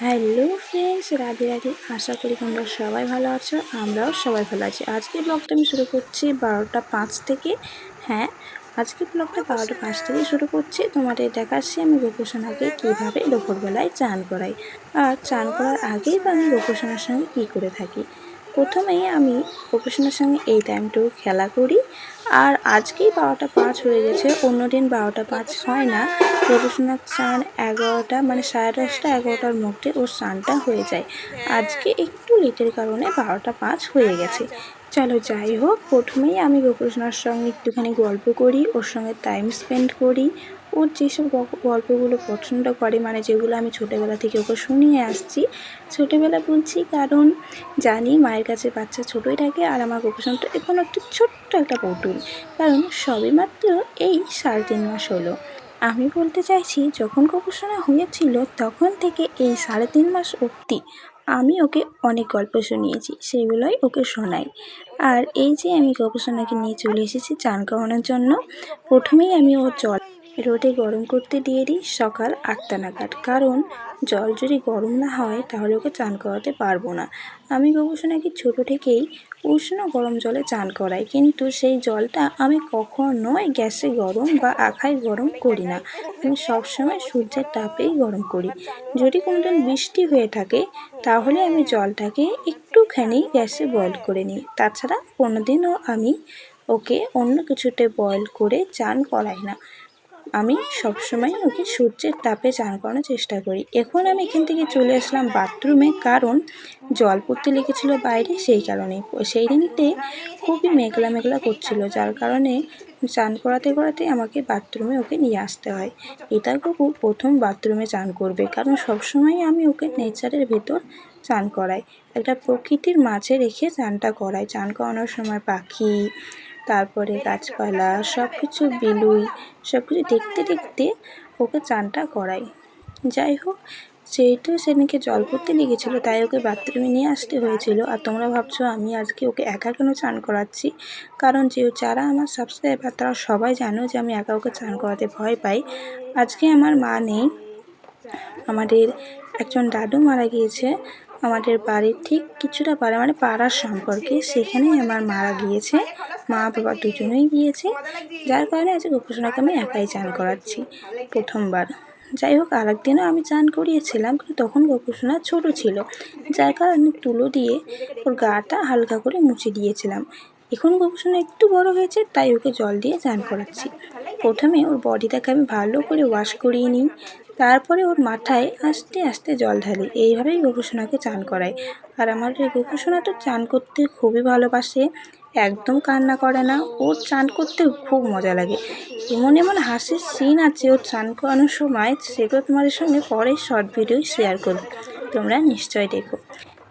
Hello friends, Radhe Radhe. আশা করি তোমরা সবাই ভালো আছো, আমরাও সবাই ভালো আছি। আজকে ব্লগটা আমি শুরু করছি বারোটা পাঁচ থেকে। হ্যাঁ আজকে ব্লগটা বারোটা পাঁচ থেকে শুরু করছি। তোমাদের দেখাচ্ছি আমি গোপোষণাকে কীভাবে দুপুরবেলায় চান করাই। আর চান করার আগেই বা আমি গোপোষণার সঙ্গে কী করে থাকি। প্রথমেই আমি গোপোষণার সঙ্গে এই টাইমটুকু খেলা করি। আর আজকেই বারোটা পাঁচ হয়ে গেছে। অন্য দিন বারোটা পাঁচ হয় না। গোপোষণার চান এগারোটা মানে সাড়ে দশটা, এগারোটার মধ্যে ওর স্নানটা হয়ে যায়। আজকে একটু লেটের কারণে বারোটা পাঁচ হয়ে গেছে। চলো যাই হোক, প্রথমেই আমি গোপোষণার সঙ্গে একটুখানি গল্প করি, ওর সঙ্গে টাইম স্পেন্ড করি। ওর যেসব গল্পগুলো পছন্দ করে মানে যেগুলো আমি ছোটোবেলা থেকে ওকে শুনিয়ে আসছি, ছোটোবেলা বলছি, কারণ জানি মায়ের কাছে বাচ্চা ছোটোই থাকে আর আমার গোপোষণটা এখন একটু ছোট্ট একটা পটুল কারণ সবে মাত্র এই সাড়ে তিন মাস হলো। আমি বলতে চাইছি, যখন গবেষণা হয়েছিল তখন থেকে এই সাড়ে তিন মাস অবধি আমি ওকে অনেক গল্প শুনিয়েছি, সেগুলোই ওকে শোনাই। আর এই যে আমি গবেষণাকে নিয়ে চলে এসেছি চান করানোর জন্য, প্রথমেই আমি ওর জল রোদে গরম করতে দিয়ে দিই সকাল আটটা নাগাদ। কারণ জল যদি গরম না হয় তাহলে ওকে চান করাতে পারব না। আমি গবেষণাকে ছোটো থেকেই উষ্ণ গরম জলে চান করাই। কিন্তু সেই জলটা আমি কখনোই গ্যাসে গরম বা আখায় গরম করি না। আমি সবসময় সূর্যের তাপেই গরম করি। যদি কোনোদিন বৃষ্টি হয়ে থাকে, তাহলে আমি জলটাকে একটুখানি গ্যাসে বয়েল করে নিই। তাছাড়া কোনোদিনও আমি ওকে অন্য কিছুতে বয়েল করে চান করাই না। আমি সবসময় ওকে সূর্যের তাপে চান করানোর চেষ্টা করি। এখন আমি এখান থেকে চলে আসলাম বাথরুমে, কারণ জল পড়তে লেগেছিল বাইরে সেই কারণে। সেই দিনতে খুবই মেঘলা মেঘলা করছিল, যার কারণে চান করাতে করাতে আমাকে বাথরুমে ওকে নিয়ে আসতে হয়। এটা কুকুর প্রথম বাথরুমে চান করবে, কারণ সবসময় আমি ওকে নেচারের ভেতর চান করাই। একটা প্রকৃতির মাঝে রেখে চানটা করাই। চান করানোর সময় পাখি তারপরে গাছপালা সব কিছু বিলুই সব কিছু দেখতে দেখতে ওকে চানটা করাই। যাই হোক, যেহেতু সেদিনকে জল পড়তে লেগেছিলো, তাই ওকে বাথরুমে নিয়ে আসতে হয়েছিল। আর তোমরা ভাবছ, আমি আজকে ওকে একা কেন চান করাচ্ছি? কারণ যে যারা আমার সাবস্ক্রাইবার তারা সবাই জানো যে আমি একা ওকে চান করাতে ভয় পাই। আজকে আমার মা নেই। আমাদের একজন দাদু মারা গিয়েছে। আমাদের বাড়ির ঠিক কিছুটা পাড়া মানে পাড়ার সম্পর্কে সেখানেই আমার মারা গিয়েছে। মা বাবা দুজনেই গিয়েছে। যার কারণে আজকে গোপোষণাকে আমি একাই চান করাচ্ছি প্রথমবার। যাই হোক আর একদিনও আমি চান করিয়েছিলাম, কিন্তু তখন গোপোষণা ছোট ছিল। যার কারণে তুলো দিয়ে ওর গাটা হালকা করে মুছে দিয়েছিলাম। এখন গোপোষণা একটু বড় হয়েছে, তাই ওকে জল দিয়ে চান করাচ্ছি। প্রথমে ওর বডিটাকে আমি ভালো করে ওয়াশ করিয়ে নিই। তারপরে ওর মাথায় আস্তে আস্তে জল ঢালি। এইভাবেই গোপুসোনাকে চান করায়। আর আমার এই গোপুসোনা তো চান করতে খুবই ভালোবাসে, একদম কান্না করে না। ওর চান করতে খুব মজা লাগে। এমন এমন হাসির সিন আছে ওর চান করানোর সময়, সেগুলো তোমাদের সঙ্গে পরে শর্ট ভিডিও শেয়ার করব। তোমরা নিশ্চয়ই দেখো।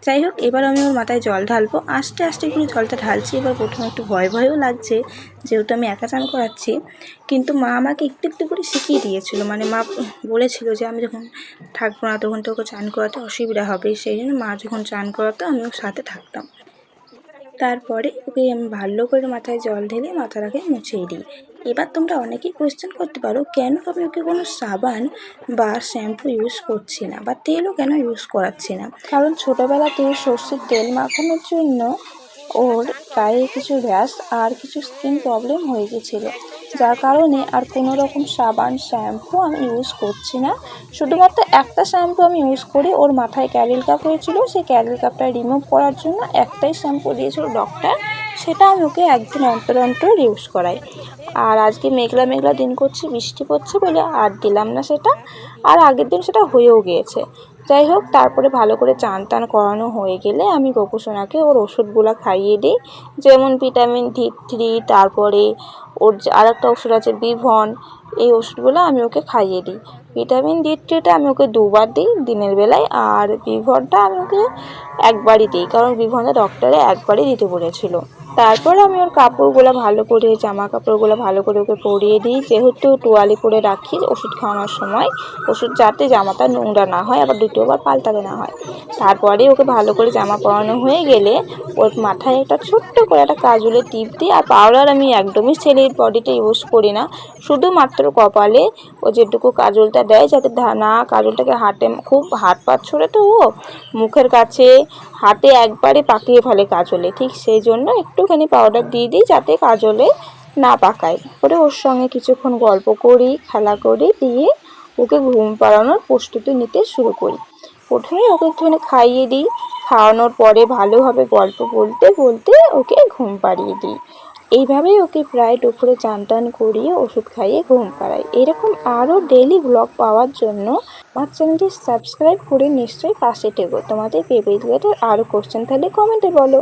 যাই হোক, এবার আমি ওর মাথায় জল ঢালবো। আস্তে আস্তে করে জলটা ঢালছি। এবার প্রথমে একটু ভয় ভয়ও লাগছে, যেহেতু আমি একা চান করাচ্ছি। কিন্তু মা আমাকে একটু একটু করে শিখিয়ে দিয়েছিল। মানে মা বলেছিল যে, আমি যখন থাকব না, তখন তো ওকে চান করাতে অসুবিধা হবে। সেই জন্য মা যখন চান করাতো আমি ওর সাথে থাকতাম। তারপরে ওকে আমি ভালো করে মাথায় জল ঢেলে মাথাটাকে মুছিয়ে দিই। এবার তোমরা অনেকেই কোয়েশ্চেন করতে পারো, কেন আমি ওকে কোনো সাবান বা শ্যাম্পু ইউজ করছি না বা তেলও কেন ইউজ করাচ্ছি না? কারণ ছোটোবেলাতে সর্ষের তেল মাখানোর জন্য ওর গায়ে কিছু র্যাশ আর কিছু স্কিন প্রবলেম হয়ে গেছিল। যার কারণে আর কোনো রকম সাবান শ্যাম্পু আমি ইউজ করছি না। শুধুমাত্র একটা শ্যাম্পু আমি ইউজ করি, ওর মাথায় ক্যারিল কাপ হয়েছিল। সেই ক্যারিল কাপটা রিমুভ করার জন্য একটাই শ্যাম্পু দিয়েছিল ডক্টর সেটা আমি ওকে একদিন অন্তর অন্তর ইউজ করাই। আর আজকে মেঘলা মেঘলা দিন করছে, বৃষ্টি পড়ছে বলে আর দিলাম না সেটা। আর আগের দিন সেটা হয়েও গিয়েছে। যাই হোক, তারপরে ভালো করে চান টান করানো হয়ে গেলে আমি গোপুসোনাকে ওর ওষুধগুলো খাইয়ে দিই। যেমন ভিটামিন ডি থ্রি, তারপরে ওর আর একটা ওষুধ আছে, বিভন এই ওষুধগুলো আমি ওকে খাইয়ে দিই। ভিটামিন ডি থ্রিটা আমি ওকে দুবার দিই দিনের বেলায় আর বিভনটা আমি ওকে একবারই দিই, কারণ বিভনটা ডক্টরে একবারই দিতে বলেছিল। তারপর আমি ওর কাপড়গুলো ভালো করে জামা কাপড়গুলো ভালো করে ওকে পরিয়ে দিই। যেহেতু তোয়ালি করে রাখি ওষুধ খাওয়ানোর সময়, ওষুধ যাতে জামাটা নোংরা না হয়, আবার দ্বিতীয়বার পাল্টাতে না হয়। তারপরে ওকে ভালো করে জামা পরানো হয়ে গেলে ওর মাথায় একটা ছোট্ট করে একটা কাজলের টিপ দিই। আর পাউডার আমি একদমই ছেলের বডিতে ইউজ করি না, শুধুমাত্র কপালে ও যেটুকু কাজলটা দেয় যাতে না কাজলটাকে হাটে খুব হাত পা ছড়ে তো ও মুখের কাছে হাতে একবারে পাকিয়ে ফেলে কাজলে। ঠিক সেই জন্য একটুখানি পাউডার দিয়ে দিই যাতে কাজলে না পাকায়। পরে ওর সঙ্গে কিছুক্ষণ গল্প করি, খেলা করি, দিয়ে ওকে ঘুম পাড়ানোর প্রস্তুতি নিতে শুরু করি। প্রথমে ওকে একটুখানি খাইয়ে দিই। খাওয়ানোর পরে ভালোভাবে গল্প বলতে বলতে ওকে ঘুম পাড়িয়ে দিই। এইভাবেই ওকে প্রায় দুপুরে চান টান করিয়ে ওষুধ খাইয়ে ঘুম পাড়াই এরকম আরও ডেলি ব্লগ পাওয়ার জন্য আমার চ্যানেলটি সাবস্ক্রাইব করে নিশ্চয়ই পাশে ঠেকো তোমাদের পেপে রিলেটেড আরও কোশ্চেন তাহলে কমেন্টে বলো।